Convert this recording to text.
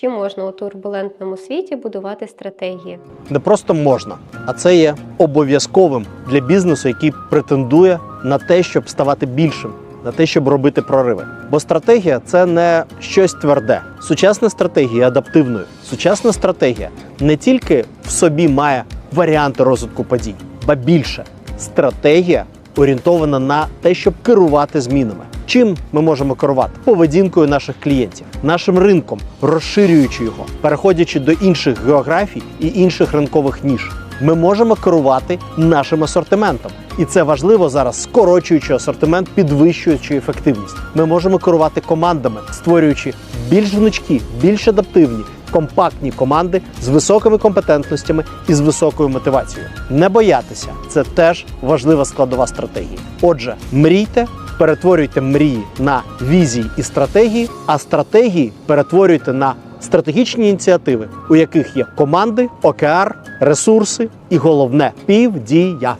Чи можна у турбулентному світі будувати стратегії? Не просто можна, а це є обов'язковим для бізнесу, який претендує на те, щоб ставати більшим, на те, щоб робити прориви. Бо стратегія це не щось тверде. Сучасна стратегія адаптивною. Сучасна стратегія не тільки в собі має варіанти розвитку подій, ба більше стратегія орієнтована на те, щоб керувати змінами. Чим ми можемо керувати? Поведінкою наших клієнтів, нашим ринком, розширюючи його, переходячи до інших географій і інших ринкових ніж. Ми можемо керувати нашим асортиментом, і це важливо зараз, скорочуючи асортимент, підвищуючи ефективність. Ми можемо керувати командами, створюючи більш гнучкі, більш адаптивні, компактні команди з високими компетентностями і з високою мотивацією. Не боятися це теж важлива складова стратегії. Отже, мрійте, перетворюйте мрії на візії і стратегії, а стратегії перетворюйте на стратегічні ініціативи, у яких є команди, ОКР, ресурси і головне півдія.